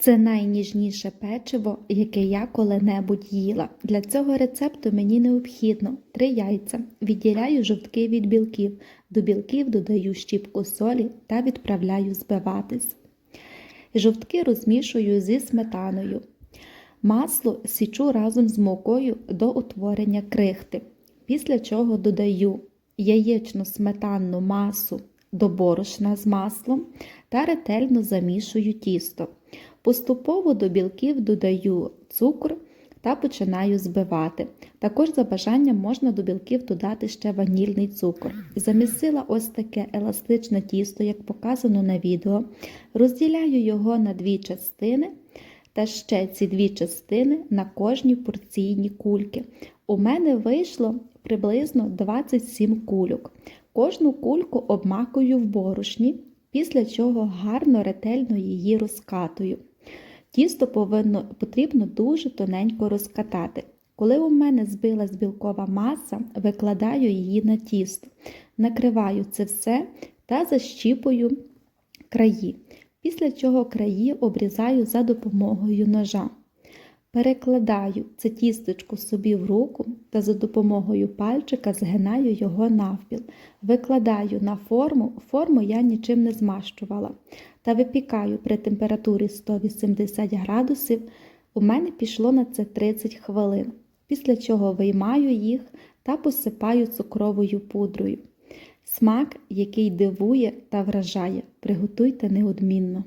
Це найніжніше печиво, яке я коли-небудь їла. Для цього рецепту мені необхідно 3 яйця. Відділяю жовтки від білків. До білків додаю щіпку солі та відправляю збиватись. Жовтки розмішую зі сметаною. Масло січу разом з мукою до утворення крихти, після чого додаю яєчну сметанну масу до борошна з маслом та ретельно замішую тісто. Поступово до білків додаю цукор та починаю збивати. Також за бажанням можна до білків додати ще ванільний цукор. Замісила ось таке еластичне тісто, як показано на відео. Розділяю його на дві частини та ще ці дві частини на кожні порційні кульки. У мене вийшло приблизно 27 кульок. Кожну кульку обмакую в борошні, після чого гарно ретельно її розкатую. Тісто повинно, потрібно дуже тоненько розкатати. Коли у мене збилась білкова маса, викладаю її на тісто, накриваю це все та защіпую краї. Після чого краї обрізаю за допомогою ножа. Перекладаю це тістечко собі в руку та за допомогою пальчика згинаю його навпіл. Викладаю на форму, форму я нічим не змащувала, та випікаю при температурі 180 градусів. У мене пішло на це 30 хвилин, після чого виймаю їх та посипаю цукровою пудрою. Смак, який дивує та вражає, приготуйте неодмінно.